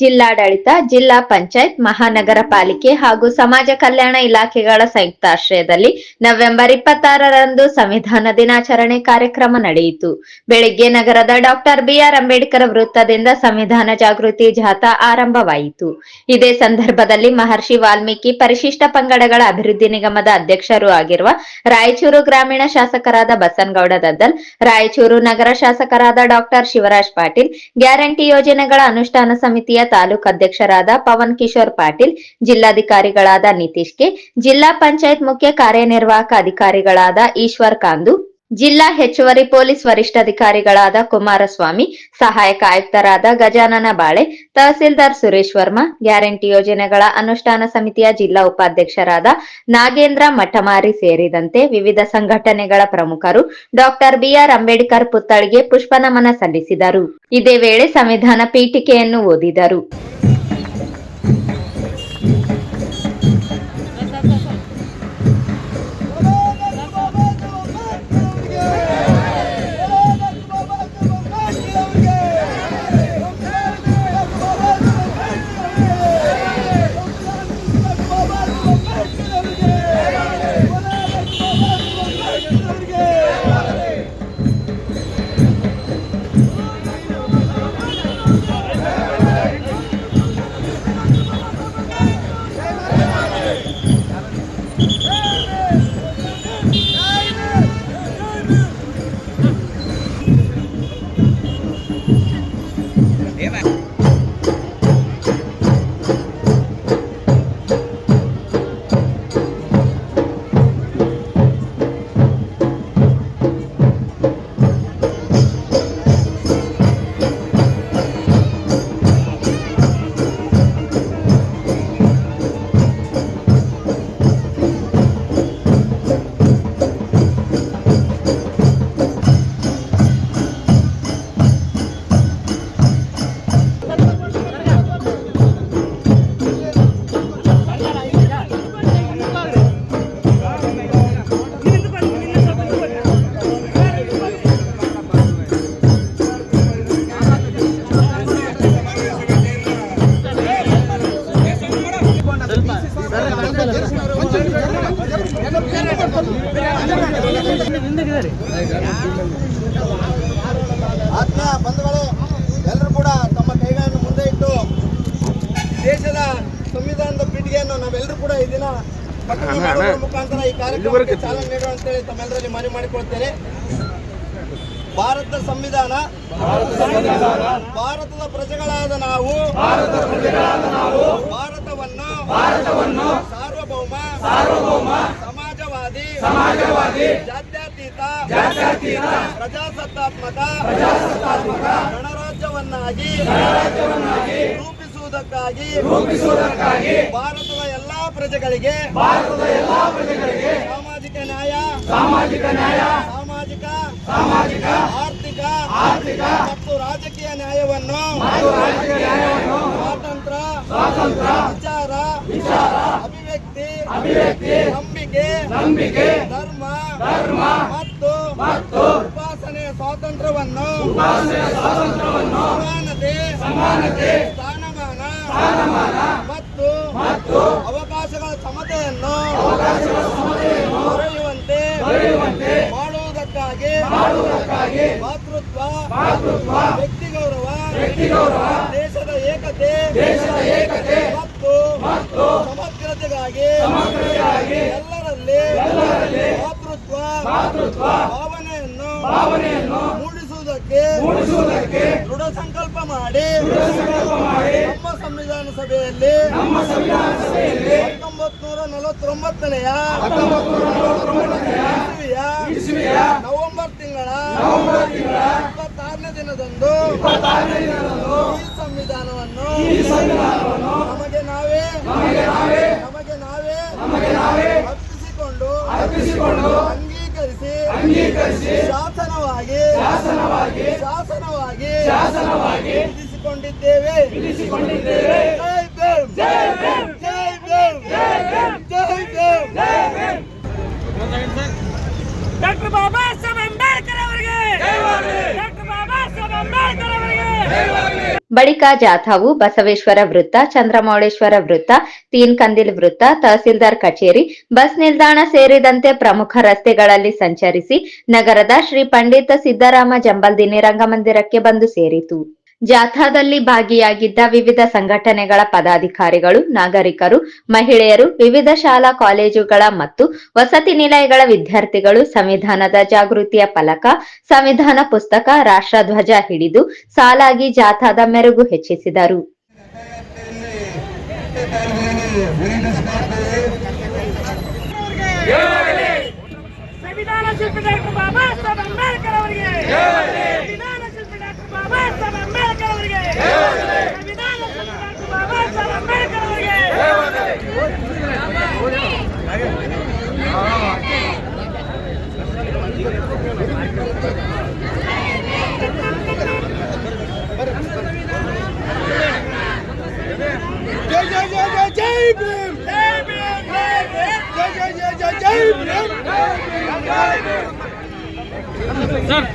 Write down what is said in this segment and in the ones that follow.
ಜಿಲ್ಲಾಡಳಿತ, ಜಿಲ್ಲಾ ಪಂಚಾಯತ್, ಮಹಾನಗರ ಪಾಲಿಕೆ ಹಾಗೂ ಸಮಾಜ ಕಲ್ಯಾಣ ಇಲಾಖೆಗಳ ಸಂಯುಕ್ತ ಆಶ್ರಯದಲ್ಲಿ ನವೆಂಬರ್ ಇಪ್ಪತ್ತಾರರಂದು ಸಂವಿಧಾನ ದಿನಾಚರಣೆ ಕಾರ್ಯಕ್ರಮ ನಡೆಯಿತು. ಬೆಳಿಗ್ಗೆ ನಗರದ ಡಾಕ್ಟರ್ ಬಿಆರ್ ಅಂಬೇಡ್ಕರ್ ವೃತ್ತದಿಂದ ಸಂವಿಧಾನ ಜಾಗೃತಿ ಜಾಥಾ ಆರಂಭವಾಯಿತು. ಇದೇ ಸಂದರ್ಭದಲ್ಲಿ ಮಹರ್ಷಿ ವಾಲ್ಮೀಕಿ ಪರಿಶಿಷ್ಟ ಪಂಗಡಗಳ ಅಭಿವೃದ್ಧಿ ನಿಗಮದ ಅಧ್ಯಕ್ಷರು ಆಗಿರುವ ರಾಯಚೂರು ಗ್ರಾಮೀಣ ಶಾಸಕರಾದ ಬಸನ್ಗೌಡ ದದ್ದಲ್, ರಾಯಚೂರು ನಗರ ಶಾಸಕರಾದ ಡಾಕ್ಟರ್ ಶಿವರಾಜ್ ಪಾಟೀಲ್, ಗ್ಯಾರಂಟಿ ಯೋಜನೆಗಳ ಅನುಷ್ಠಾನ ಸಮಿತಿಯ ತಾಲೂಕು ಅಧ್ಯಕ್ಷರಾದ ಪವನ್ ಕಿಶೋರ್ ಪಾಟೀಲ್, ಜಿಲ್ಲಾಧಿಕಾರಿಗಳಾದ ನಿತೀಶ್ ಕೆ ಜಿಲ್ಲಾ ಪಂಚಾಯತ್ ಮುಖ್ಯ ಕಾರ್ಯನಿರ್ವಾಹಕ ಅಧಿಕಾರಿಗಳಾದ ಈಶ್ವರ್ ಕಾಂದು ಜಿಲ್ಲಾ ಹೆಚ್ಚುವರಿ ಪೊಲೀಸ್ ವರಿಷ್ಠಾಧಿಕಾರಿಗಳಾದ ಕುಮಾರಸ್ವಾಮಿ, ಸಹಾಯಕ ಆಯುಕ್ತರಾದ ಗಜಾನನ ಬಾಳೆ, ತಹಸೀಲ್ದಾರ್ ಸುರೇಶ್ ವರ್ಮಾ, ಗ್ಯಾರಂಟಿ ಯೋಜನೆಗಳ ಅನುಷ್ಠಾನ ಸಮಿತಿಯ ಜಿಲ್ಲಾ ಉಪಾಧ್ಯಕ್ಷರಾದ ನಾಗೇಂದ್ರ ಮಠಮಾರಿ ಸೇರಿದಂತೆ ವಿವಿಧ ಸಂಘಟನೆಗಳ ಪ್ರಮುಖರು ಡಾಕ್ಟರ್ ಬಿಆರ್ ಅಂಬೇಡ್ಕರ್ ಪುತ್ಥಳಿಗೆ ಪುಷ್ಪನಮನ ಸಲ್ಲಿಸಿದರು. ಇದೇ ವೇಳೆ ಸಂವಿಧಾನ ಪೀಠಿಕೆಯನ್ನು ಓದಿದರು. ರೂಪಿಸುವುದಕ್ಕಾಗಿ ರೂಪಿಸುವುದಕ್ಕಾಗಿ ಭಾರತದ ಎಲ್ಲಾ ಪ್ರಜೆಗಳಿಗೆ ಭಾರತದ ಎಲ್ಲಾ ಪ್ರಜೆಗಳಿಗೆ ಸಾಮಾಜಿಕ ನ್ಯಾಯ ಸಾಮಾಜಿಕ ನ್ಯಾಯ ಸಾಮಾಜಿಕ ಸಾಮಾಜಿಕ ಆರ್ಥಿಕ ಆರ್ಥಿಕ ಮತ್ತು ರಾಜಕೀಯ ನ್ಯಾಯವನ್ನು ಸ್ವಾತಂತ್ರ್ಯ ಸ್ವಾತಂತ್ರ್ಯ ವಿಚಾರ ವಿಚಾರ ಅಭಿವ್ಯಕ್ತಿ ಅಭಿವ್ಯಕ್ತಿ ನಂಬಿಕೆ ನಂಬಿಕೆ ಧರ್ಮ ಧರ್ಮ ಮತ್ತು ಮತ್ತು ಉಪಾಸನೆಯ ಸ್ವಾತಂತ್ರ್ಯವನ್ನು ಉಪಾಸನೆಯ ಸ್ವಾತಂತ್ರ್ಯವನ್ನು ಸಮಾನತೆ ಸಮಾನತೆ ಸ್ಥಾನಮಾನ ಮತ್ತು ಮತ್ತು ಅವಕಾಶಗಳ ಸಮತೆಯನ್ನು ಅವಕಾಶಗಳ ಸಮತೆಯನ್ನು ದೊರೆಯುವಂತೆ ಮಾಡುವುದಕ್ಕಾಗಿ ಮಾಡುವುದಕ್ಕಾಗಿ ಮಾತೃತ್ವ ಮಾತೃತ್ವ ವ್ಯಕ್ತಿ ಗೌರವ ವ್ಯಕ್ತಿ ಗೌರವ ದೇಶದ ಏಕತೆ ದೇಶದ ಏಕತೆ ಮತ್ತು ಮತ್ತು ಸಮಗ್ರತೆಗಾಗಿ ಸಮಗ್ರತೆಗಾಗಿ ಎಲ್ಲರಲ್ಲಿ ಎಲ್ಲರಲ್ಲಿ ಮಾತೃತ್ವ ಮಾತೃತ್ವ ಭಾವನೆಯನ್ನು ಭಾವನೆಯನ್ನು ಮೂಡಿಸುವುದಕ್ಕೆ ಮೂಡಿಸುವುದಕ್ಕೆ ದೃಢ ಸಂಕಲ್ಪ ಮಾಡಿ ದೃಢ ಸಂಕಲ್ಪ ಮಾಡಿ ಸಭೆಯಲ್ಲಿ ನಮ್ಮ ಸಭೆಯಲ್ಲಿ ಹತ್ತೊಂಬತ್ತು ನೂರ ನಲವತ್ತೊಂಬತ್ತನೆಯ ನವೆಂಬರ್ ತಿಂಗಳ ಇಪ್ಪತ್ತಾರನೇ ದಿನದಂದು ಈ ಸಂವಿಧಾನವನ್ನು ನಮಗೆ ನಾವೇ ನಮಗೆ ನಾವೇ ನಮಗೆ ನಾವೇ ನಮಗೆ ನಾವೇ ಅರ್ಪಿಸಿಕೊಂಡು ಅರ್ಪಿಸಿಕೊಂಡು ಅಂಗೀಕರಿಸಿ ಅಂಗೀಕರಿಸಿ ಶಾಸನವಾಗಿ ಶಾಸನವಾಗಿ ಶಾಸನವಾಗಿ ಶಾಸನವಾಗಿ ವಿಧಿಸಿಕೊಂಡಿದ್ದೇವೆ ವಿಧಿಸಿಕೊಂಡಿದ್ದೇವೆ ಜೈ ಭೀಮ್. ಜೈ ಭೀಮ್. ಜೈ ಭೀಮ್ ಜೈ ಭೀಮ್ ಜೈ ಭೀಮ್ ಜೈ ಭೀಮ್ ಡಾಕ್ಟರ್ ಬಾಬಾ ಸಾಹೇಬ್ ಅಂಬೇಡ್ಕರ್ ಅವರಿಗೆ. ಡಾಕ್ಟರ್ ಬಾಬಾ ಸಾಹೇಬ್ ಅಂಬೇಡ್ಕರ್ ಅವರಿಗೆ. ಬಳಿಕ ಜಾಥಾವು ಬಸವೇಶ್ವರ ವೃತ್ತ ಚಂದ್ರಮೌಳೇಶ್ವರ ವೃತ್ತ ತೀನ್ ಕಂದಿಲ್ ವೃತ್ತ ತಹಸೀಲ್ದಾರ್ ಕಚೇರಿ ಬಸ್ ನಿಲ್ದಾಣ ಸೇರಿದಂತೆ ಪ್ರಮುಖ ರಸ್ತೆಗಳಲ್ಲಿ ಸಂಚರಿಸಿ ನಗರದ ಶ್ರೀ ಪಂಡಿತ ಸಿದ್ದರಾಮ ಜಂಬಲ್ದಿನಿ ರಂಗಮಂದಿರಕ್ಕೆ ಬಂದು ಸೇರಿತು. ಜಾಥಾದಲ್ಲಿ ಭಾಗಿಯಾಗಿದ್ದ ವಿವಿಧ ಸಂಘಟನೆಗಳ ಪದಾಧಿಕಾರಿಗಳು, ನಾಗರಿಕರು, ಮಹಿಳೆಯರು, ವಿವಿಧ ಶಾಲಾ ಕಾಲೇಜುಗಳ ಮತ್ತು ವಸತಿ ನಿಲಯಗಳ ವಿದ್ಯಾರ್ಥಿಗಳು ಸಂವಿಧಾನದ ಜಾಗೃತಿಯ ಫಲಕ, ಸಂವಿಧಾನ ಪುಸ್ತಕ, ರಾಷ್ಟ್ರಧ್ವಜ ಹಿಡಿದು ಸಾಲಾಗಿ ಜಾಥಾದ ಮೆರುಗು ಹೆಚ್ಚಿಸಿದರು. ಬಾಬಾ ಅಂಬೇಡ್ಕರ್ ಅವರಿಗೆ సార్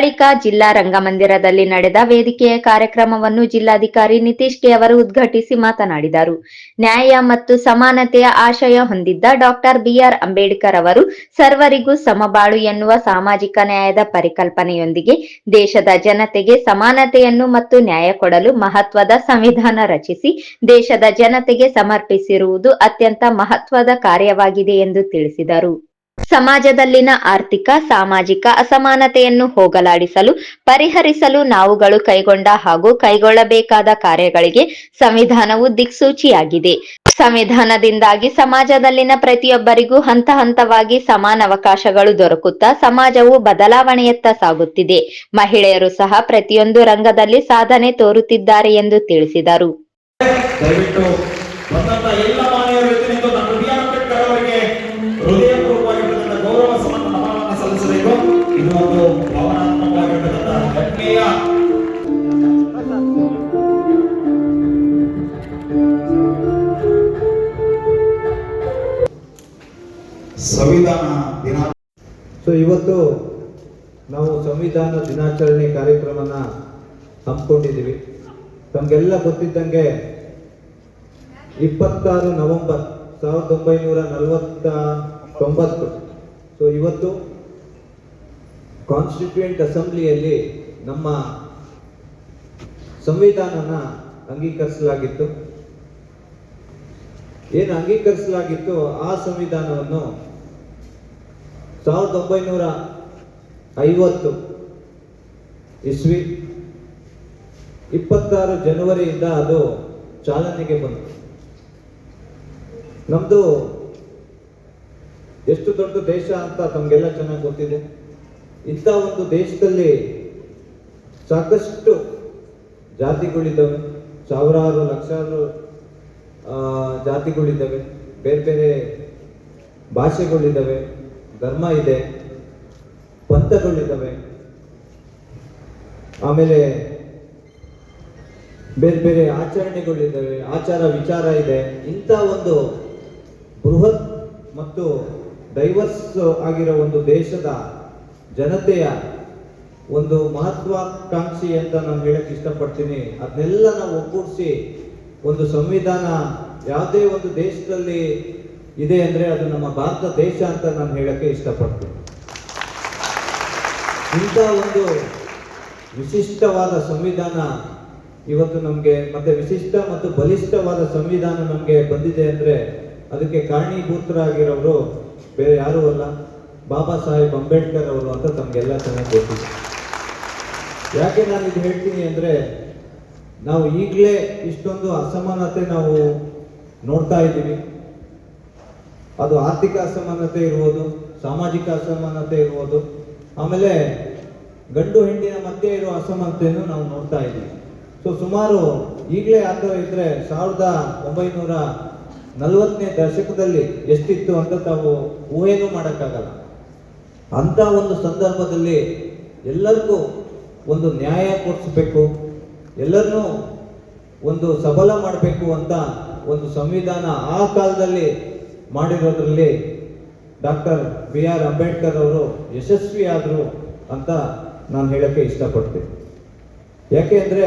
ಬಳಿಕ ಜಿಲ್ಲಾ ರಂಗಮಂದಿರದಲ್ಲಿ ನಡೆದ ವೇದಿಕೆಯ ಕಾರ್ಯಕ್ರಮವನ್ನು ಜಿಲ್ಲಾಧಿಕಾರಿ ನಿತೀಶ್ ಕೆ ಅವರು ಉದ್ಘಾಟಿಸಿ ಮಾತನಾಡಿದರು. ನ್ಯಾಯ ಮತ್ತು ಸಮಾನತೆಯ ಆಶಯ ಹೊಂದಿದ್ದ ಡಾಕ್ಟರ್ ಬಿಆರ್ ಅಂಬೇಡ್ಕರ್ ಅವರು, ಸರ್ವರಿಗೂ ಸಮಬಾಳು ಎನ್ನುವ ಸಾಮಾಜಿಕ ನ್ಯಾಯದ ಪರಿಕಲ್ಪನೆಯೊಂದಿಗೆ ದೇಶದ ಜನತೆಗೆ ಸಮಾನತೆಯನ್ನು ಮತ್ತು ನ್ಯಾಯ ಕೊಡಲು ಮಹತ್ವದ ಸಂವಿಧಾನ ರಚಿಸಿ, ದೇಶದ ಜನತೆಗೆ ಸಮರ್ಪಿಸಿರುವುದು ಅತ್ಯಂತ ಮಹತ್ವದ ಕಾರ್ಯವಾಗಿದೆ ಎಂದು ತಿಳಿಸಿದರು. ಸಮಾಜದಲ್ಲಿನ ಆರ್ಥಿಕ, ಸಾಮಾಜಿಕ ಅಸಮಾನತೆಯನ್ನು ಹೋಗಲಾಡಿಸಲು, ಪರಿಹರಿಸಲು ನಾವುಗಳು ಕೈಗೊಂಡ ಹಾಗೂ ಕೈಗೊಳ್ಳಬೇಕಾದ ಕಾರ್ಯಗಳಿಗೆ ಸಂವಿಧಾನವು ದಿಕ್ಸೂಚಿಯಾಗಿದೆ. ಸಂವಿಧಾನದಿಂದಾಗಿ ಸಮಾಜದಲ್ಲಿನ ಪ್ರತಿಯೊಬ್ಬರಿಗೂ ಹಂತ ಹಂತವಾಗಿ ಸಮಾನ ಅವಕಾಶಗಳು ದೊರಕುತ್ತಾ ಸಮಾಜವು ಬದಲಾವಣೆಯತ್ತ ಸಾಗುತ್ತಿದೆ. ಮಹಿಳೆಯರು ಸಹ ಪ್ರತಿಯೊಂದು ರಂಗದಲ್ಲಿ ಸಾಧನೆ ತೋರುತ್ತಿದ್ದಾರೆ ಎಂದು ತಿಳಿಸಿದರು. ಸಂವಿಧಾನ ದಿನಾಚರಣೆ ಕಾರ್ಯಕ್ರಮನ ಹಮ್ಮಿಕೊಂಡಿದ್ದೀವಿ. ತಮಗೆಲ್ಲ ಗೊತ್ತಿದ್ದಂಗೆ ಇಪ್ಪತ್ತಾರು ನವೆಂಬರ್ ಸಾವಿರದ ಒಂಬೈನೂರ ನಲವತ್ತ ತೊಂಬತ್ತು ಸೊ ಇವತ್ತು ಕಾನ್ಸ್ಟಿಟ್ಯೂಯೆಂಟ್ ಅಸೆಂಬ್ಲಿಯಲ್ಲಿ ನಮ್ಮ ಸಂವಿಧಾನನ ಅಂಗೀಕರಿಸಲಾಗಿತ್ತು. ಏನು ಅಂಗೀಕರಿಸಲಾಗಿತ್ತು ಆ ಸಂವಿಧಾನವನ್ನು ಸಾವಿರದ ಒಂಬೈನೂರ ಐವತ್ತು ಇಸ್ವಿ ಇಪ್ಪತ್ತಾರು ಜನವರಿಯಿಂದ ಅದು ಚಾಲನೆಗೆ ಬಂತು. ನಮ್ದು ಎಷ್ಟು ದೊಡ್ಡ ದೇಶ ಅಂತ ತಮಗೆಲ್ಲ ಚೆನ್ನಾಗಿ ಗೊತ್ತಿದೆ. ಇಂಥ ಒಂದು ದೇಶದಲ್ಲಿ ಸಾಕಷ್ಟು ಜಾತಿಗಳಿದ್ದಾವೆ. ಸಾವಿರಾರು, ಲಕ್ಷಾರು ಜಾತಿಗಳಿದ್ದಾವೆ. ಬೇರೆ ಬೇರೆ ಭಾಷೆಗಳಿದ್ದಾವೆ. ಧರ್ಮ ಇದೆ. ಪಂಥಗಳಿದ್ದಾವೆ. ಆಮೇಲೆ ಬೇರೆ ಬೇರೆ ಆಚರಣೆಗಳಿದ್ದಾವೆ, ಆಚಾರ ವಿಚಾರ ಇದೆ. ಇಂಥ ಒಂದು ಬೃಹತ್ ಮತ್ತು ಡೈವರ್ಸ್ ಆಗಿರೋ ಒಂದು ದೇಶದ ಜನತೆಯ ಒಂದು ಮಹತ್ವಾಕಾಂಕ್ಷಿ ಅಂತ ನಾನು ಹೇಳಕ್ ಇಷ್ಟಪಡ್ತೀನಿ. ಅದನ್ನೆಲ್ಲ ನಾವು ಒಗ್ಗೂಡಿಸಿ ಒಂದು ಸಂವಿಧಾನ ಯಾವುದೇ ಒಂದು ದೇಶದಲ್ಲಿ ಇದೆ ಅಂದ್ರೆ ಅದು ನಮ್ಮ ಭಾರತ ದೇಶ ಅಂತ ನಾನು ಹೇಳಕ್ಕೆ ಇಷ್ಟಪಡ್ತೀನಿ. ಇಂಥ ಒಂದು ವಿಶಿಷ್ಟವಾದ ಸಂವಿಧಾನ ಇವತ್ತು ನಮಗೆ ಮತ್ತೆ ವಿಶಿಷ್ಟ ಮತ್ತು ಬಲಿಷ್ಠವಾದ ಸಂವಿಧಾನ ನಮಗೆ ಬಂದಿದೆ ಅಂದ್ರೆ ಅದಕ್ಕೆ ಕಾರಣೀಭೂತರಾಗಿರೋರು ಬೇರೆ ಯಾರೂ ಅಲ್ಲ. ಬಾಬಾ ಸಾಹೇಬ್ ಅಂಬೇಡ್ಕರ್ ಅವರು ಅಂತ ತಮಗೆಲ್ಲ ಚೆನ್ನಾಗಿ ಗೊತ್ತಿದೆ. ಯಾಕೆ ನಾನು ಇದು ಹೇಳ್ತೀನಿ ಅಂದ್ರೆ ನಾವು ಈಗಲೇ ಇಷ್ಟೊಂದು ಅಸಮಾನತೆ ನಾವು ನೋಡ್ತಾ ಇದ್ದೀವಿ. ಅದು ಆರ್ಥಿಕ ಅಸಮಾನತೆ ಇರ್ಬೋದು, ಸಾಮಾಜಿಕ ಅಸಮಾನತೆ ಇರ್ಬೋದು. ಆಮೇಲೆ ಗಂಡು ಹೆಂಡಿನ ಮಧ್ಯೆ ಇರುವ ಅಸಮಾನತೆಯನ್ನು ನಾವು ನೋಡ್ತಾ ಇದ್ದೀವಿ. ಸೊ ಸುಮಾರು ಈಗಲೇ ಆ ಥರ ಇದ್ರೆ ಸಾವಿರದ ಒಂಬೈನೂರ ನಲವತ್ತನೇ ದಶಕದಲ್ಲಿ ಎಷ್ಟಿತ್ತು ಅಂತ ತಾವು ಊಹೆನೂ ಮಾಡೋಕ್ಕಾಗಲ್ಲ. ಅಂತ ಒಂದು ಸಂದರ್ಭದಲ್ಲಿ ಎಲ್ಲರಿಗೂ ಒಂದು ನ್ಯಾಯ ಕೊಡಿಸ್ಬೇಕು, ಎಲ್ಲರನ್ನೂ ಒಂದು ಸಬಲ ಮಾಡಬೇಕು ಅಂತ ಒಂದು ಸಂವಿಧಾನ ಆ ಕಾಲದಲ್ಲಿ ಮಾಡಿರೋದ್ರಲ್ಲಿ ಡಾಕ್ಟರ್ ಬಿ ಆರ್ ಅಂಬೇಡ್ಕರ್ ಅವರು ಯಶಸ್ವಿಯಾದರು ಅಂತ ನಾನು ಹೇಳಕ್ಕೆ ಇಷ್ಟಪಡ್ತೀನಿ. ಯಾಕೆ ಅಂದರೆ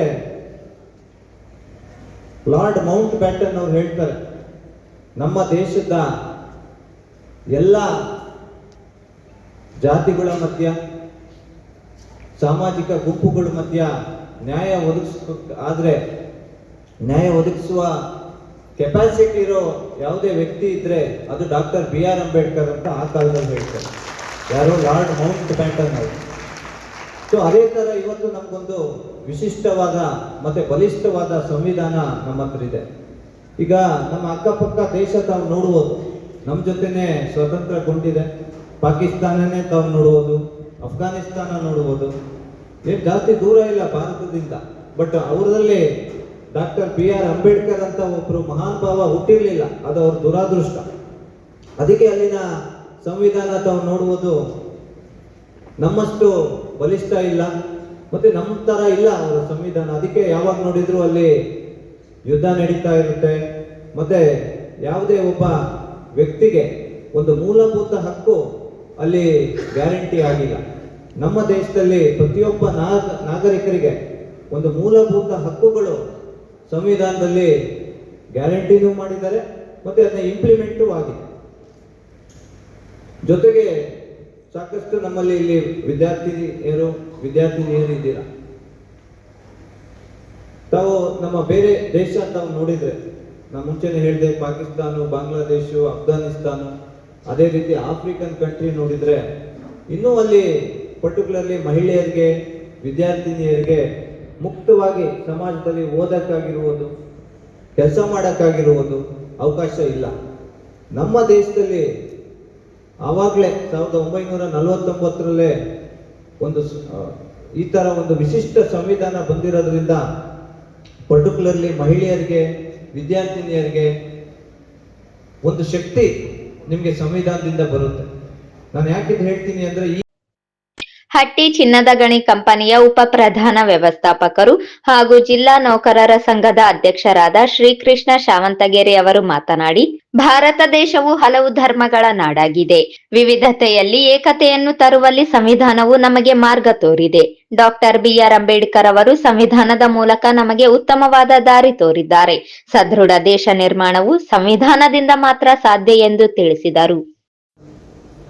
ಲಾರ್ಡ್ ಮೌಂಟ್ ಬ್ಯಾಟನ್ ಅವ್ರು ಹೇಳ್ತಾರೆ, ನಮ್ಮ ದೇಶದ ಎಲ್ಲ ಜಾತಿಗಳ ಮಧ್ಯ, ಸಾಮಾಜಿಕ ಗುಂಪುಗಳ ಮಧ್ಯ ನ್ಯಾಯ ಒದಗಿಸ್ ಆದರೆ ನ್ಯಾಯ ಒದಗಿಸುವ ಕೆಪಾಸಿಟಿ ಇರೋ ಯಾವುದೇ ವ್ಯಕ್ತಿ ಇದ್ರೆ ಅದು ಡಾಕ್ಟರ್ ಬಿ ಆರ್ ಅಂಬೇಡ್ಕರ್ ಅಂತ ಆ ಕಾಲದಲ್ಲಿ ಹೇಳ್ತಾರೆ. ಯಾರೋ ಲಾರ್ಡ್ ಮೌಂಟ್ ಬ್ಯಾಟನ್ ಅವರು. ಸೊ ಅದೇ ತರ ಇವತ್ತು ನಮಗೊಂದು ವಿಶಿಷ್ಟವಾದ ಮತ್ತೆ ಬಲಿಷ್ಠವಾದ ಸಂವಿಧಾನ ನಮ್ಮ ಹತ್ರ ಇದೆ. ಈಗ ನಮ್ಮ ಅಕ್ಕಪಕ್ಕ ದೇಶ ತಾವು ನೋಡುವುದು ನಮ್ಮ ಜೊತೆನೆ ಸ್ವತಂತ್ರಗೊಂಡಿದೆ ಪಾಕಿಸ್ತಾನನೇ ತಾವು ನೋಡುವುದು ಅಫ್ಘಾನಿಸ್ತಾನ ನೋಡುವುದು ಏನ್ ಜಾಸ್ತಿ ದೂರ ಇಲ್ಲ ಭಾರತದಿಂದ. ಬಟ್ ಅವರಲ್ಲಿ ಡಾಕ್ಟರ್ ಬಿ ಆರ್ ಅಂಬೇಡ್ಕರ್ ಅಂತ ಒಬ್ಬರು ಮಹಾನ್ ಭಾವ ಹುಟ್ಟಿರಲಿಲ್ಲ. ಅದು ಅವ್ರ ದುರಾದೃಷ್ಟ. ಅದಕ್ಕೆ ಅಲ್ಲಿನ ಸಂವಿಧಾನ ತಾವು ನೋಡುವುದು ನಮ್ಮಷ್ಟು ಬಲಿಷ್ಠ ಇಲ್ಲ. ಮತ್ತೆ ನಮ್ಮ ತರ ಇಲ್ಲ ಅವರ ಸಂವಿಧಾನ. ಅದಕ್ಕೆ ಯಾವಾಗ ನೋಡಿದ್ರು ಅಲ್ಲಿ ಯುದ್ಧ ನಡೀತಾ ಇರುತ್ತೆ. ಮತ್ತೆ ಯಾವುದೇ ಒಬ್ಬ ವ್ಯಕ್ತಿಗೆ ಒಂದು ಮೂಲಭೂತ ಹಕ್ಕು ಅಲ್ಲಿ ಗ್ಯಾರಂಟಿ ಆಗಿಲ್ಲ. ನಮ್ಮ ದೇಶದಲ್ಲಿ ಪ್ರತಿಯೊಬ್ಬ ನಾಗ- ನಾಗರಿಕರಿಗೆ ಒಂದು ಮೂಲಭೂತ ಹಕ್ಕುಗಳು ಸಂವಿಧಾನದಲ್ಲಿ ಗ್ಯಾರಂಟಿನೂ ಮಾಡಿದ್ದಾರೆ, ಮತ್ತೆ ಅದನ್ನ ಇಂಪ್ಲಿಮೆಂಟು ಆಗಿದೆ. ಜೊತೆಗೆ ಸಾಕಷ್ಟು ನಮ್ಮಲ್ಲಿ ಇಲ್ಲಿ ವಿದ್ಯಾರ್ಥಿನಿಯರು ವಿದ್ಯಾರ್ಥಿನಿಯರು ಇದ್ದೀರಾ? ತಾವು ನಮ್ಮ ಬೇರೆ ದೇಶ ತಾವು ನೋಡಿದ್ರೆ ನಾ ಮುಂಚೆನೆ ಹೇಳಿದೆ ಪಾಕಿಸ್ತಾನ, ಬಾಂಗ್ಲಾದೇಶ, ಅಫ್ಘಾನಿಸ್ತಾನ, ಅದೇ ರೀತಿ ಆಫ್ರಿಕನ್ ಕಂಟ್ರಿ ನೋಡಿದ್ರೆ, ಇನ್ನೂ ಅಲ್ಲಿ ಪರ್ಟಿಕ್ಯುಲರ್ಲಿ ಮಹಿಳೆಯರಿಗೆ, ವಿದ್ಯಾರ್ಥಿನಿಯರಿಗೆ ಮುಕ್ತವಾಗಿ ಸಮಾಜದಲ್ಲಿ ಓದಕ್ಕಾಗಿರುವುದು, ಕೆಲಸ ಮಾಡೋಕ್ಕಾಗಿರುವುದು ಅವಕಾಶ ಇಲ್ಲ. ನಮ್ಮ ದೇಶದಲ್ಲಿ ಆವಾಗಲೇ ಸಾವಿರದ ಒಂಬೈನೂರ ನಲವತ್ತೊಂಬತ್ತರಲ್ಲೇ ಒಂದು ಈ ಥರ ಒಂದು ವಿಶಿಷ್ಟ ಸಂವಿಧಾನ ಬಂದಿರೋದ್ರಿಂದ ಪರ್ಟಿಕ್ಯುಲರ್ಲಿ ಮಹಿಳೆಯರಿಗೆ, ವಿದ್ಯಾರ್ಥಿನಿಯರಿಗೆ ಒಂದು ಶಕ್ತಿ ನಿಮಗೆ ಸಂವಿಧಾನದಿಂದ ಬರುತ್ತೆ. ನಾನು ಯಾಕಿದ್ ಹೇಳ್ತೀನಿ ಅಂದ್ರೆ ಈ ಹಟ್ಟಿ ಚಿನ್ನದ ಗಣಿ ಕಂಪನಿಯ ಉಪ ಪ್ರಧಾನ ವ್ಯವಸ್ಥಾಪಕರು ಹಾಗೂ ಜಿಲ್ಲಾ ನೌಕರರ ಸಂಘದ ಅಧ್ಯಕ್ಷರಾದ ಶ್ರೀಕೃಷ್ಣ ಶಾವಂತಗೇರಿ ಅವರು ಮಾತನಾಡಿ, ಭಾರತ ದೇಶವು ಹಲವು ಧರ್ಮಗಳ ನಾಡಾಗಿದೆ. ವಿವಿಧತೆಯಲ್ಲಿ ಏಕತೆಯನ್ನು ತರುವಲ್ಲಿ ಸಂವಿಧಾನವು ನಮಗೆ ಮಾರ್ಗ ತೋರಿದೆ. ಡಾಕ್ಟರ್ ಬಿಆರ್ ಅಂಬೇಡ್ಕರ್ ಅವರು ಸಂವಿಧಾನದ ಮೂಲಕ ನಮಗೆ ಉತ್ತಮವಾದ ದಾರಿ ತೋರಿದ್ದಾರೆ. ಸದೃಢ ದೇಶ ನಿರ್ಮಾಣವು ಸಂವಿಧಾನದಿಂದ ಮಾತ್ರ ಸಾಧ್ಯ ಎಂದು ತಿಳಿಸಿದರು.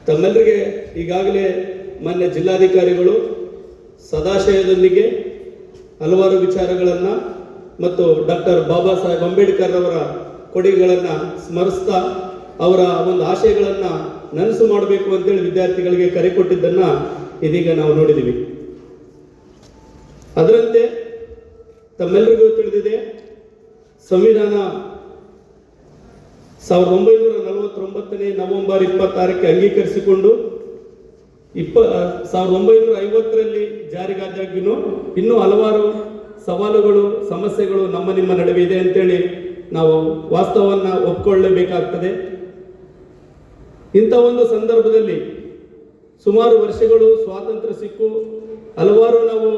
ತಮ್ಮೆಲ್ಲರಿಗೆ ಈಗಾಗಲೇ ಮಾನ್ಯ ಜಿಲ್ಲಾಧಿಕಾರಿಗಳು ಸದಾಶಯದೊಂದಿಗೆ ಹಲವಾರು ವಿಚಾರಗಳನ್ನು ಮತ್ತು ಡಾಕ್ಟರ್ ಬಾಬಾ ಸಾಹೇಬ್ ಅಂಬೇಡ್ಕರ್ ಅವರ ಕೊಡುಗೆಗಳನ್ನು ಸ್ಮರಿಸ್ತಾ ಅವರ ಒಂದು ಆಶಯಗಳನ್ನು ನನಸು ಮಾಡಬೇಕು ಅಂತೇಳಿ ವಿದ್ಯಾರ್ಥಿಗಳಿಗೆ ಕರೆ ಕೊಟ್ಟಿದ್ದನ್ನು ಇದೀಗ ನಾವು ನೋಡಿದ್ದೀವಿ ಅದರಂತೆ ತಮ್ಮೆಲ್ಲರಿಗೂ ತಿಳಿದಿದೆ, ಸಂವಿಧಾನ ಸಾವಿರದ ಒಂಬೈನೂರ ನಲವತ್ತೊಂಬತ್ತನೇ ನವೆಂಬರ್ ಇಪ್ಪತ್ತಾರಕ್ಕೆ ಅಂಗೀಕರಿಸಿಕೊಂಡು ಇಪ್ಪ ಸಾವಿರದ ಒಂಬೈನೂರ ಐವತ್ತರಲ್ಲಿ ಜಾರಿಗಾದಾಗಿನೂ ಇನ್ನೂ ಹಲವಾರು ಸವಾಲುಗಳು, ಸಮಸ್ಯೆಗಳು ನಮ್ಮ ನಿಮ್ಮ ನಡುವೆ ಇದೆ ಅಂತೇಳಿ ನಾವು ವಾಸ್ತವವನ್ನು ಒಪ್ಕೊಳ್ಳಬೇಕಾಗ್ತದೆ. ಇಂಥ ಒಂದು ಸಂದರ್ಭದಲ್ಲಿ ಸುಮಾರು ವರ್ಷಗಳು ಸ್ವಾತಂತ್ರ್ಯ ಸಿಕ್ಕು, ಹಲವಾರು ನಾವು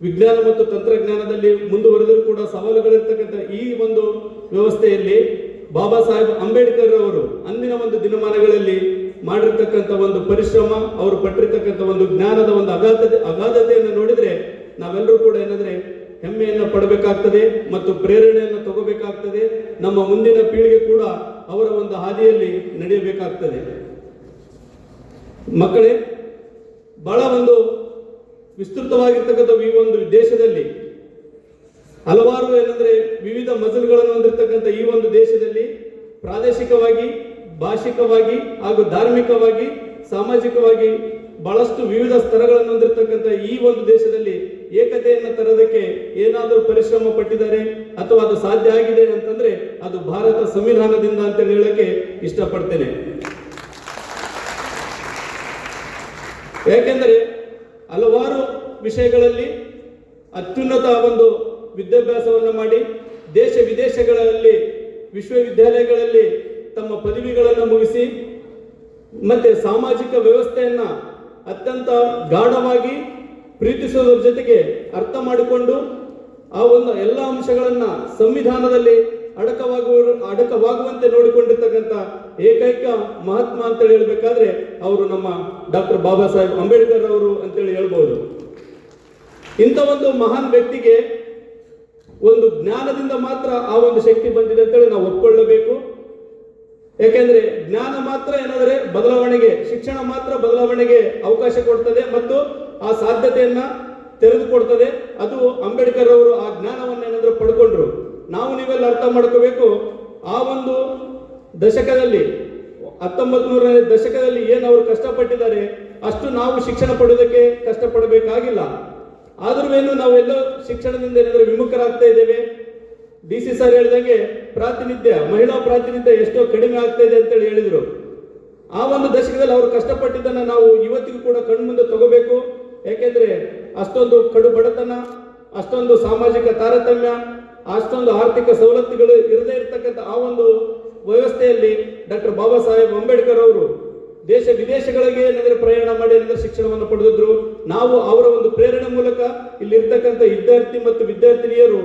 ವಿಜ್ಞಾನ ಮತ್ತು ತಂತ್ರಜ್ಞಾನದಲ್ಲಿ ಮುಂದುವರೆದರೂ ಕೂಡ ಸವಾಲುಗಳಿರ್ತಕ್ಕಂಥ ಈ ಒಂದು ವ್ಯವಸ್ಥೆಯಲ್ಲಿ ಬಾಬಾ ಸಾಹೇಬ್ ಅಂಬೇಡ್ಕರ್ ಅವರು ಅಂದಿನ ಒಂದು ದಿನಮಾನಗಳಲ್ಲಿ ಮಾಡಿರ್ತಕ್ಕಂಥ ಒಂದು ಪರಿಶ್ರಮ, ಅವರು ಪಟ್ಟಿರ್ತಕ್ಕಂಥ ಒಂದು ಜ್ಞಾನದ ಒಂದು ಅಗಾಧತೆ, ಅಗಾಧತೆಯನ್ನು ನೋಡಿದ್ರೆ ನಾವೆಲ್ಲರೂ ಕೂಡ ಏನಂದ್ರೆ ಹೆಮ್ಮೆಯನ್ನು ಪಡಬೇಕಾಗ್ತದೆ ಮತ್ತು ಪ್ರೇರಣೆಯನ್ನು ತಗೋಬೇಕಾಗ್ತದೆ. ನಮ್ಮ ಮುಂದಿನ ಪೀಳಿಗೆ ಕೂಡ ಅವರ ಒಂದು ಹಾದಿಯಲ್ಲಿ ನಡೆಯಬೇಕಾಗ್ತದೆ. ಮಕ್ಕಳೇ, ಬಹಳ ಒಂದು ವಿಸ್ತೃತವಾಗಿರ್ತಕ್ಕಂಥ ಈ ಒಂದು ದೇಶದಲ್ಲಿ ಹಲವಾರು ಏನಂದ್ರೆ ವಿವಿಧ ಮಜಲ್ಗಳನ್ನು ಹೊಂದಿರತಕ್ಕಂಥ ಈ ಒಂದು ದೇಶದಲ್ಲಿ ಪ್ರಾದೇಶಿಕವಾಗಿ ಭಾಷಿಕವಾಗಿ ಹಾಗೂ ಧಾರ್ಮಿಕವಾಗಿ, ಸಾಮಾಜಿಕವಾಗಿ ಬಹಳಷ್ಟು ವಿವಿಧ ಸ್ತರಗಳನ್ನು ಹೊಂದಿರತಕ್ಕಂಥ ಈ ಒಂದು ದೇಶದಲ್ಲಿ ಏಕತೆಯನ್ನು ತರೋದಕ್ಕೆ ಏನಾದರೂ ಪರಿಶ್ರಮ ಪಟ್ಟಿದ್ದಾರೆ ಅಥವಾ ಅದು ಸಾಧ್ಯ ಆಗಿದೆ ಅಂತಂದ್ರೆ ಅದು ಭಾರತ ಸಂವಿಧಾನದಿಂದ ಅಂತ ಹೇಳಕ್ಕೆ ಇಷ್ಟಪಡ್ತೇನೆ. ಯಾಕೆಂದರೆ ಹಲವಾರು ವಿಷಯಗಳಲ್ಲಿ ಅತ್ಯುನ್ನತ ಒಂದು ವಿದ್ಯಾಭ್ಯಾಸವನ್ನು ಮಾಡಿ ದೇಶ ವಿದೇಶಗಳಲ್ಲಿ, ವಿಶ್ವವಿದ್ಯಾಲಯಗಳಲ್ಲಿ ತಮ್ಮ ಪದವಿಗಳನ್ನು ಮುಗಿಸಿ ಮತ್ತೆ ಸಾಮಾಜಿಕ ವ್ಯವಸ್ಥೆಯನ್ನ ಅತ್ಯಂತ ಗಾಢವಾಗಿ ಪ್ರೀತಿಸುವುದರ ಜೊತೆಗೆ ಅರ್ಥ ಮಾಡಿಕೊಂಡು ಆ ಒಂದು ಎಲ್ಲ ಅಂಶಗಳನ್ನ ಸಂವಿಧಾನದಲ್ಲಿ ಅಡಕವಾಗುವ, ಅಡಕವಾಗುವಂತೆ ನೋಡಿಕೊಂಡಿರ್ತಕ್ಕಂಥ ಏಕೈಕ ಮಹಾತ್ಮ ಅಂತೇಳಿ ಹೇಳ್ಬೇಕಾದ್ರೆ ಅವರು ನಮ್ಮ ಡಾಕ್ಟರ್ ಬಾಬಾ ಸಾಹೇಬ್ ಅಂಬೇಡ್ಕರ್ ಅವರು ಅಂತೇಳಿ ಹೇಳ್ಬೋದು. ಇಂಥ ಒಂದು ಮಹಾನ್ ವ್ಯಕ್ತಿಗೆ ಒಂದು ಜ್ಞಾನದಿಂದ ಮಾತ್ರ ಆ ಒಂದು ಶಕ್ತಿ ಬಂದಿದೆ ಅಂತೇಳಿ ನಾವು ಒಪ್ಕೊಳ್ಳಬೇಕು. ಯಾಕೆಂದ್ರೆ ಜ್ಞಾನ ಮಾತ್ರ ಏನಾದ್ರೆ ಬದಲಾವಣೆಗೆ, ಶಿಕ್ಷಣ ಮಾತ್ರ ಬದಲಾವಣೆಗೆ ಅವಕಾಶ ಕೊಡ್ತದೆ ಮತ್ತು ಆ ಸಾಧ್ಯತೆಯನ್ನ ತೆರೆದುಕೊಡ್ತದೆ. ಅದು ಅಂಬೇಡ್ಕರ್ ಅವರು ಆ ಜ್ಞಾನವನ್ನ ಏನಾದ್ರು ಪಡ್ಕೊಂಡ್ರು. ನಾವು ನೀವೆಲ್ಲ ಅರ್ಥ ಮಾಡ್ಕೋಬೇಕು, ಆ ಒಂದು ದಶಕದಲ್ಲಿ ಹತ್ತೊಂಬತ್ ನೂರನೇ ದಶಕದಲ್ಲಿ ಏನು ಅವರು ಕಷ್ಟಪಟ್ಟಿದ್ದಾರೆ, ಅಷ್ಟು ನಾವು ಶಿಕ್ಷಣ ಪಡೆಯೋದಕ್ಕೆ ಕಷ್ಟಪಡಬೇಕಾಗಿಲ್ಲ. ಆದ್ರೂ ಏನು ನಾವೆಲ್ಲೋ ಶಿಕ್ಷಣದಿಂದ ಏನಾದರೂ ವಿಮುಖರಾಗ್ತಾ ಇದ್ದೇವೆ. ಡಿ ಸಿ ಸರ್ ಹೇಳಿದಂಗೆ ಪ್ರಾತಿನಿಧ್ಯ, ಮಹಿಳಾ ಪ್ರಾತಿನಿಧ್ಯ ಎಷ್ಟೋ ಕಡಿಮೆ ಆಗ್ತಾ ಇದೆ ಅಂತೇಳಿ ಹೇಳಿದ್ರು. ಆ ಒಂದು ದಶಕದಲ್ಲಿ ಅವರು ಕಷ್ಟಪಟ್ಟಿದ್ದನ್ನ ನಾವು ಇವತ್ತಿಗೂ ಕೂಡ ಕಣ್ಮುಂದೆ ತಗೋಬೇಕು. ಯಾಕೆಂದ್ರೆ ಅಷ್ಟೊಂದು ಕಡು ಬಡತನ ಅಷ್ಟೊಂದು ಸಾಮಾಜಿಕ ತಾರತಮ್ಯ, ಅಷ್ಟೊಂದು ಆರ್ಥಿಕ ಸವಲತ್ತುಗಳು ಇರದೇ ಇರತಕ್ಕಂಥ ಆ ಒಂದು ವ್ಯವಸ್ಥೆಯಲ್ಲಿ ಡಾಕ್ಟರ್ ಬಾಬಾ ಸಾಹೇಬ್ ಅಂಬೇಡ್ಕರ್ ಅವರು ದೇಶ ವಿದೇಶಗಳಿಗೆ ಏನಾದ್ರೆ ಪ್ರಯಾಣ ಮಾಡಿ ಏನಾದ್ರೆ ಶಿಕ್ಷಣವನ್ನು ಪಡೆದಿದ್ರು. ನಾವು ಅವರ ಒಂದು ಪ್ರೇರಣೆ ಮೂಲಕ ಇಲ್ಲಿರ್ತಕ್ಕಂಥ ವಿದ್ಯಾರ್ಥಿ ಮತ್ತು ವಿದ್ಯಾರ್ಥಿನಿಯರು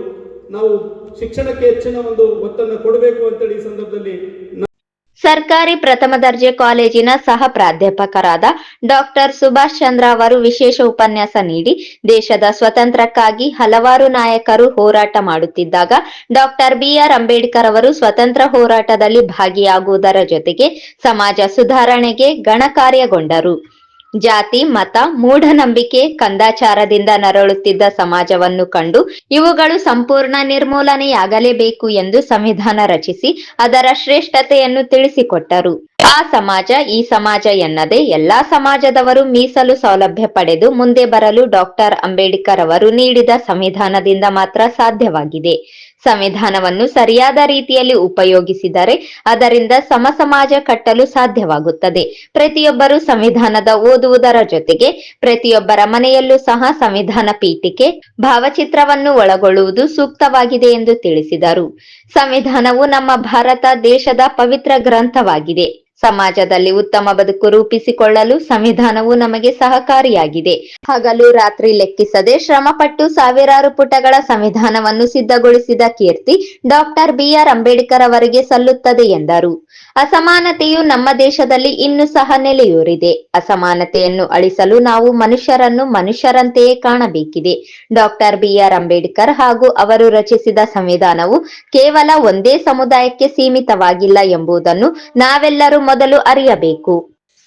ನಾವು ಶಿಕ್ಷಣಕ್ಕೆ ಹೆಚ್ಚಿನ ಒಂದು ಒತ್ತನ್ನು ಕೊಡಬೇಕು ಅಂತೇಳಿ ಈ ಸಂದರ್ಭದಲ್ಲಿ ಸರ್ಕಾರಿ ಪ್ರಥಮ ದರ್ಜೆ ಕಾಲೇಜಿನ ಸಹ ಪ್ರಾಧ್ಯಾಪಕರಾದ ಡಾಕ್ಟರ್ ಸುಭಾಷ್ ಚಂದ್ರ ಅವರು ವಿಶೇಷ ಉಪನ್ಯಾಸ ನೀಡಿ ದೇಶದ ಸ್ವತಂತ್ರಕ್ಕಾಗಿ ಹಲವಾರು ನಾಯಕರು ಹೋರಾಟ ಮಾಡುತ್ತಿದ್ದಾಗ ಡಾಕ್ಟರ್ ಬಿಆರ್ ಅಂಬೇಡ್ಕರ್ ಅವರು ಸ್ವತಂತ್ರ ಹೋರಾಟದಲ್ಲಿ ಭಾಗಿಯಾಗುವುದರ ಜೊತೆಗೆ ಸಮಾಜ ಸುಧಾರಣೆಗೆ ಗಣಕಾರ್ಯಗೊಂಡರು. ಜಾತಿ, ಮತ, ಮೂಢನಂಬಿಕೆ, ಕಂದಾಚಾರದಿಂದ ನರಳುತ್ತಿದ್ದ ಸಮಾಜವನ್ನು ಕಂಡು ಇವುಗಳು ಸಂಪೂರ್ಣ ನಿರ್ಮೂಲನೆಯಾಗಲೇಬೇಕು ಎಂದು ಸಂವಿಧಾನ ರಚಿಸಿ ಅದರ ಶ್ರೇಷ್ಠತೆಯನ್ನು ತಿಳಿಸಿಕೊಟ್ಟರು. ಆ ಸಮಾಜ, ಈ ಸಮಾಜ ಎನ್ನದೆ ಎಲ್ಲಾ ಸಮಾಜದವರು ಮೀಸಲು ಸೌಲಭ್ಯ ಪಡೆದು ಮುಂದೆ ಬರಲು ಡಾಕ್ಟರ್ ಅಂಬೇಡ್ಕರ್ ಅವರು ನೀಡಿದ ಸಂವಿಧಾನದಿಂದ ಮಾತ್ರ ಸಾಧ್ಯವಾಗಿದೆ. ಸಂವಿಧಾನವನ್ನು ಸರಿಯಾದ ರೀತಿಯಲ್ಲಿ ಉಪಯೋಗಿಸಿದರೆ ಅದರಿಂದ ಸಮ ಸಮಾಜ ಕಟ್ಟಲು ಸಾಧ್ಯವಾಗುತ್ತದೆ. ಪ್ರತಿಯೊಬ್ಬರು ಸಂವಿಧಾನದ ಓದುವುದರ ಜೊತೆಗೆ ಪ್ರತಿಯೊಬ್ಬರ ಮನೆಯಲ್ಲೂ ಸಹ ಸಂವಿಧಾನ ಪೀಠಿಕೆ ಭಾವಚಿತ್ರವನ್ನು ಒಳಗೊಳ್ಳುವುದು ಸೂಕ್ತವಾಗಿದೆ ಎಂದು ತಿಳಿಸಿದರು. ಸಂವಿಧಾನವು ನಮ್ಮ ಭಾರತ ದೇಶದ ಪವಿತ್ರ ಗ್ರಂಥವಾಗಿದೆ. ಸಮಾಜದಲ್ಲಿ ಉತ್ತಮ ಬದುಕು ರೂಪಿಸಿಕೊಳ್ಳಲು ಸಂವಿಧಾನವು ನಮಗೆ ಸಹಕಾರಿಯಾಗಿದೆ. ಹಗಲು ರಾತ್ರಿ ಲೆಕ್ಕಿಸದೆ ಶ್ರಮಪಟ್ಟು ಸಾವಿರಾರು ಪುಟಗಳ ಸಂವಿಧಾನವನ್ನು ಸಿದ್ಧಗೊಳಿಸಿದ ಕೀರ್ತಿ ಡಾಕ್ಟರ್ ಬಿಆರ್ ಅಂಬೇಡ್ಕರ್ ಅವರಿಗೆ ಸಲ್ಲುತ್ತದೆ ಎಂದರು. ಅಸಮಾನತೆಯು ನಮ್ಮ ದೇಶದಲ್ಲಿ ಇನ್ನೂ ಸಹ ನೆಲೆಯೂರಿದೆ. ಅಸಮಾನತೆಯನ್ನು ಅಳಿಸಲು ನಾವು ಮನುಷ್ಯರನ್ನು ಮನುಷ್ಯರಂತೆಯೇ ಕಾಣಬೇಕಿದೆ. ಡಾಕ್ಟರ್ ಬಿಆರ್ ಅಂಬೇಡ್ಕರ್ ಹಾಗೂ ಅವರು ರಚಿಸಿದ ಸಂವಿಧಾನವು ಕೇವಲ ಒಂದೇ ಸಮುದಾಯಕ್ಕೆ ಸೀಮಿತವಾಗಿಲ್ಲ ಎಂಬುದನ್ನು ನಾವೆಲ್ಲರೂ ಮೊದಲು ಅರಿಯಬೇಕು.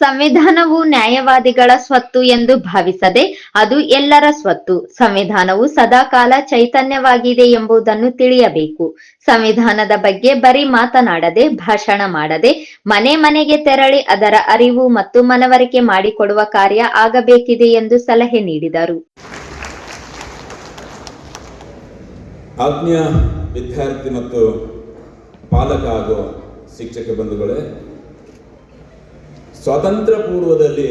ಸಂವಿಧಾನವು ನ್ಯಾಯವಾದಿಗಳ ಸ್ವತ್ತು ಎಂದು ಭಾವಿಸದೆ ಅದು ಎಲ್ಲರ ಸ್ವತ್ತು. ಸಂವಿಧಾನವು ಸದಾಕಾಲ ಚೈತನ್ಯವಾಗಿದೆ ಎಂಬುದನ್ನು ತಿಳಿಯಬೇಕು. ಸಂವಿಧಾನದ ಬಗ್ಗೆ ಬರೀ ಮಾತನಾಡದೆ ಭಾಷಣ ಮಾಡದೆ ಮನೆ ಮನೆಗೆ ತೆರಳಿ ಅದರ ಅರಿವು ಮತ್ತು ಮನವರಿಕೆ ಮಾಡಿಕೊಡುವ ಕಾರ್ಯ ಆಗಬೇಕಿದೆ ಎಂದು ಸಲಹೆ ನೀಡಿದರು. ಆತ್ಮೀಯ ವಿದ್ಯಾರ್ಥಿ ಮತ್ತು ಪಾಲಕ ಹಾಗೂ ಶಿಕ್ಷಕ ಬಂಧುಗಳೇ ಸ್ವಾತಂತ್ರ್ಯ ಪೂರ್ವದಲ್ಲಿ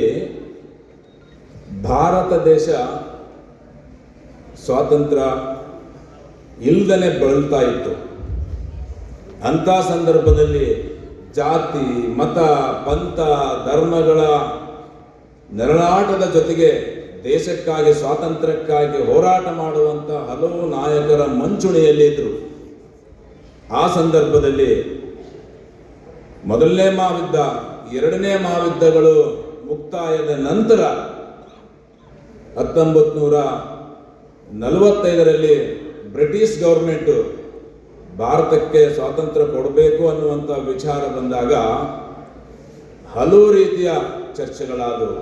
ಭಾರತ ದೇಶ ಸ್ವಾತಂತ್ರ್ಯ ಇಲ್ದನೆ ಬಳಲ್ತಾ ಇತ್ತು. ಅಂಥ ಸಂದರ್ಭದಲ್ಲಿ ಜಾತಿ, ಮತ, ಪಂಥ, ಧರ್ಮಗಳ ನೆರಳಾಟದ ಜೊತೆಗೆ ದೇಶಕ್ಕಾಗಿ, ಸ್ವಾತಂತ್ರ್ಯಕ್ಕಾಗಿ ಹೋರಾಟ ಮಾಡುವಂಥ ಹಲವು ನಾಯಕರ ಮಂಚೂಣಿಯಲ್ಲಿದ್ದರು ಆ ಸಂದರ್ಭದಲ್ಲಿ ಮೊದಲನೇ ಮಹಾಯುದ್ಧ ಎರಡನೇ ಮಹಾಯುದ್ಧಗಳು ಮುಕ್ತಾಯದ ನಂತರ ಹತ್ತೊಂಬತ್ತು ನೂರ ನಲವತ್ತೈದರಲ್ಲಿ ಬ್ರಿಟಿಷ್ ಗೌರ್ಮೆಂಟು ಭಾರತಕ್ಕೆ ಸ್ವಾತಂತ್ರ್ಯ ಕೊಡಬೇಕು ಅನ್ನುವಂಥ ವಿಚಾರ ಬಂದಾಗ ಹಲವು ರೀತಿಯ ಚರ್ಚೆಗಳಾದವು.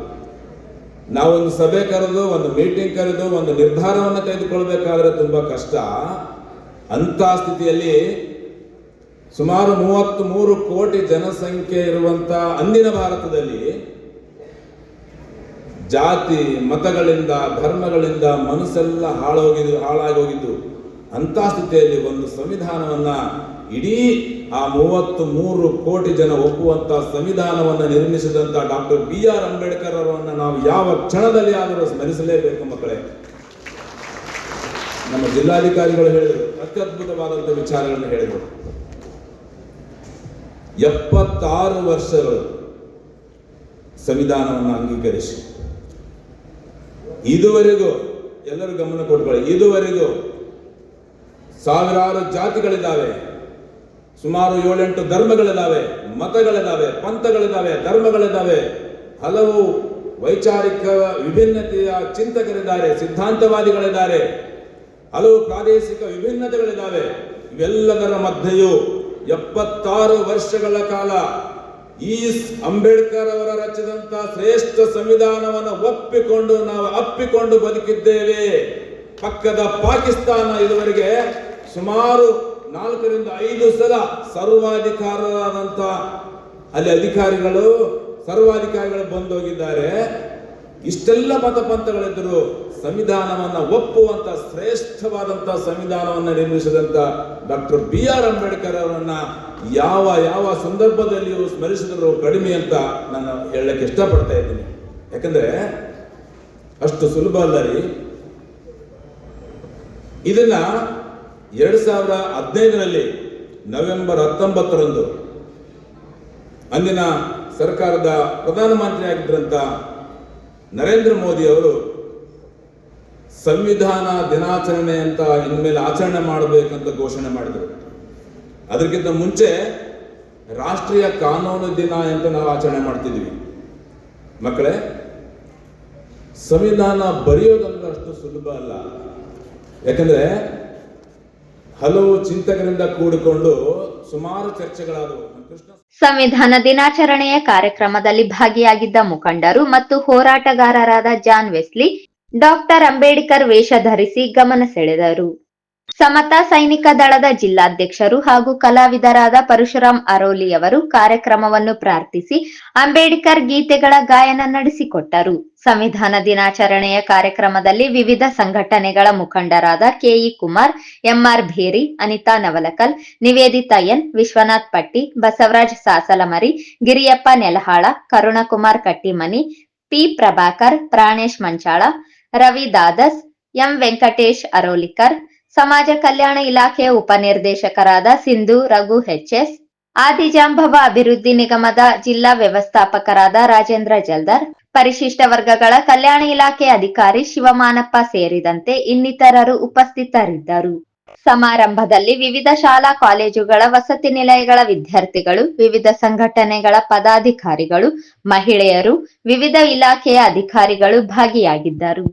ನಾವೊಂದು ಸಭೆ ಕರೆದು, ಒಂದು ಮೀಟಿಂಗ್ ಕರೆದು, ಒಂದು ನಿರ್ಧಾರವನ್ನು ತೆಗೆದುಕೊಳ್ಬೇಕಾದ್ರೆ ತುಂಬ ಕಷ್ಟ. ಅಂಥ ಸ್ಥಿತಿಯಲ್ಲಿ ಸುಮಾರು ಮೂವತ್ತ್ ಮೂರು ಕೋಟಿ ಜನಸಂಖ್ಯೆ ಇರುವಂತ ಅಂದಿನ ಭಾರತದಲ್ಲಿ ಜಾತಿ, ಮತಗಳಿಂದ, ಧರ್ಮಗಳಿಂದ ಮನಸ್ಸೆಲ್ಲ ಹಾಳೋಗಿದ್ದು ಹಾಳಾಗೋಗಿದ್ದು ಅಂತ ಸ್ಥಿತಿಯಲ್ಲಿ ಒಂದು ಸಂವಿಧಾನವನ್ನ ಇಡೀ ಆ ಮೂವತ್ತು ಮೂರು ಕೋಟಿ ಜನ ಒಪ್ಪುವಂತ ಸಂವಿಧಾನವನ್ನು ನಿರ್ಮಿಸಿದಂತ ಡಾಕ್ಟರ್ ಬಿ ಆರ್ ಅಂಬೇಡ್ಕರ್ ಅವರನ್ನು ನಾವು ಯಾವ ಕ್ಷಣದಲ್ಲಿ ಆದರೂ ಸ್ಮರಿಸಲೇಬೇಕು ಮಕ್ಕಳೇ. ನಮ್ಮ ಜಿಲ್ಲಾಧಿಕಾರಿಗಳು ಹೇಳಿದರು, ಅತ್ಯದ್ಭುತವಾದಂಥ ವಿಚಾರಗಳನ್ನು ಹೇಳಿದರು. ಎಪ್ಪತ್ತಾರು ವರ್ಷಗಳು ಸಂವಿಧಾನವನ್ನು ಅಂಗೀಕರಿಸಿ. ಇದುವರೆಗೂ ಎಲ್ಲರೂ ಗಮನ ಕೊಟ್ಕೊಳ್ಳಿ. ಇದುವರೆಗೂ ಸಾವಿರಾರು ಜಾತಿಗಳಿದ್ದಾವೆ. ಸುಮಾರು ಏಳೆಂಟು ಧರ್ಮಗಳಿದ್ದಾವೆ. ಮತಗಳಿದ್ದಾವೆ. ಪಂಥಗಳಿದ್ದಾವೆ. ಧರ್ಮಗಳಿದ್ದಾವೆ. ಹಲವು ವೈಚಾರಿಕ ವಿಭಿನ್ನತೆಯ ಚಿಂತಕರಿದ್ದಾರೆ. ಸಿದ್ಧಾಂತವಾದಿಗಳಿದ್ದಾರೆ. ಹಲವು ಪ್ರಾದೇಶಿಕ ವಿಭಿನ್ನತೆಗಳಿದ್ದಾವೆ. ಇವೆಲ್ಲದರ ಮಧ್ಯೆಯೂ ಎಪ್ಪತ್ತಾರು ವರ್ಷಗಳ ಕಾಲ ಈ ಅಂಬೇಡ್ಕರ್ ಅವರ ರಚಿದಂತ ಶ್ರೇಷ್ಠ ಸಂವಿಧಾನವನ್ನು ಒಪ್ಪಿಕೊಂಡು ನಾವು ಅಪ್ಪಿಕೊಂಡು ಬದುಕಿದ್ದೇವೆ. ಪಕ್ಕದ ಪಾಕಿಸ್ತಾನ ಇದುವರೆಗೆ ಸುಮಾರು ನಾಲ್ಕರಿಂದ ಐದು ಸಲ ಸರ್ವಾಧಿಕಾರರಾದಂತ ಅಲ್ಲಿ ಅಧಿಕಾರಿಗಳು, ಸರ್ವಾಧಿಕಾರಿಗಳು ಬಂದೋಗಿದ್ದಾರೆ. ಇಷ್ಟೆಲ್ಲ ಮತಪಂಥಗಳಿದ್ದರು ಸಂವಿಧಾನವನ್ನು ಒಪ್ಪುವಂತ ಶ್ರೇಷ್ಠವಾದಂತ ಸಂವಿಧಾನವನ್ನು ನಿರ್ಮಿಸಿದಂತ ಡಾಕ್ಟರ್ ಬಿ ಆರ್ ಅಂಬೇಡ್ಕರ್ ಅವರನ್ನ ಯಾವ ಯಾವ ಸಂದರ್ಭದಲ್ಲಿಯೂ ಸ್ಮರಿಸಿದ್ರು ಕಡಿಮೆ ಅಂತ ನಾನು ಹೇಳಕ್ಕೆ ಇಷ್ಟಪಡ್ತಾ ಇದ್ದೀನಿ. ಯಾಕಂದ್ರೆ ಅಷ್ಟು ಸುಲಭ ಅಲ್ಲ ರೀ. ಇದನ್ನ ಎರಡ್ ಸಾವಿರ ಹದಿನೈದರಲ್ಲಿ ನವೆಂಬರ್ ಹತ್ತೊಂಬತ್ತರಂದು ಅಂದಿನ ಸರ್ಕಾರದ ಪ್ರಧಾನಮಂತ್ರಿ ಆಗಿದ್ದಂತ ನರೇಂದ್ರ ಮೋದಿ ಅವರು ಸಂವಿಧಾನ ದಿನಾಚರಣೆ ಅಂತ ಇನ್ಮೇಲೆ ಆಚರಣೆ ಮಾಡಬೇಕಂತ ಘೋಷಣೆ ಮಾಡಿದರು. ಅದಕ್ಕಿಂತ ಮುಂಚೆ ರಾಷ್ಟ್ರೀಯ ಕಾನೂನು ದಿನ ಅಂತ ನಾವು ಆಚರಣೆ ಮಾಡ್ತಿದ್ವಿ. ಮಕ್ಕಳೇ, ಸಂವಿಧಾನ ಬರೆಯೋದಂದ್ರೆ ಅಷ್ಟು ಸುಲಭ ಅಲ್ಲ. ಯಾಕಂದ್ರೆ ಹಲವು ಚಿಂತಕರಿಂದ ಕೂಡಿಕೊಂಡು ಸುಮಾರು ಚರ್ಚೆಗಳಾದವು. ಸಂವಿಧಾನ ದಿನಾಚರಣೆಯ ಕಾರ್ಯಕ್ರಮದಲ್ಲಿ ಭಾಗಿಯಾಗಿದ್ದ ಮುಖಂಡರು ಮತ್ತು ಹೋರಾಟಗಾರರಾದ ಜಾನ್ ವೆಸ್ಲಿ ಡಾಕ್ಟರ್ ಅಂಬೇಡ್ಕರ್ ವೇಷ ಧರಿಸಿ ಗಮನ ಸೆಳೆದರು. ಸಮತಾ ಸೈನಿಕ ದಳದ ಜಿಲ್ಲಾಧ್ಯಕ್ಷರು ಹಾಗೂ ಕಲಾವಿದರಾದ ಪರಶುರಾಮ್ ಅರೋಲಿ ಅವರು ಕಾರ್ಯಕ್ರಮವನ್ನು ಪ್ರಾರ್ಥಿಸಿ ಅಂಬೇಡ್ಕರ್ ಗೀತೆಗಳ ಗಾಯನ ನಡೆಸಿಕೊಟ್ಟರು. ಸಂವಿಧಾನ ದಿನಾಚರಣೆಯ ಕಾರ್ಯಕ್ರಮದಲ್ಲಿ ವಿವಿಧ ಸಂಘಟನೆಗಳ ಮುಖಂಡರಾದ K E Kumar M R Bheri, Anita Navalakal, Nivedita N, Vishwanath Patti, Basavaraj Sasalamari, Giriyappa Nelahala, Karunakumar Kattimani, P Prabhakar, Pranesh Manchala Ravi Dadas, M Venkatesh Arolikar, ಸಮಾಜ ಕಲ್ಯಾಣ ಇಲಾಖೆಯ ಉಪನಿರ್ದೇಶಕರಾದ ಸಿಂಧು, ರಘು ಎಚ್ಎಸ್ ಆದಿಜಾಂಬವ ಅಭಿವೃದ್ಧಿ ನಿಗಮದ ಜಿಲ್ಲಾ ವ್ಯವಸ್ಥಾಪಕರಾದ ರಾಜೇಂದ್ರ ಜಲ್ದರ್, ಪರಿಶಿಷ್ಟ ವರ್ಗಗಳ ಕಲ್ಯಾಣ ಇಲಾಖೆ ಅಧಿಕಾರಿ ಶಿವಮಾನಪ್ಪ ಸೇರಿದಂತೆ ಇನ್ನಿತರರು ಉಪಸ್ಥಿತರಿದ್ದರು. ಸಮಾರಂಭದಲ್ಲಿ ವಿವಿಧ ಶಾಲಾ ಕಾಲೇಜುಗಳ ವಸತಿ ನಿಲಯಗಳ ವಿದ್ಯಾರ್ಥಿಗಳು, ವಿವಿಧ ಸಂಘಟನೆಗಳ ಪದಾಧಿಕಾರಿಗಳು, ಮಹಿಳೆಯರು, ವಿವಿಧ ಇಲಾಖೆಯ ಅಧಿಕಾರಿಗಳು ಭಾಗಿಯಾಗಿದ್ದರು.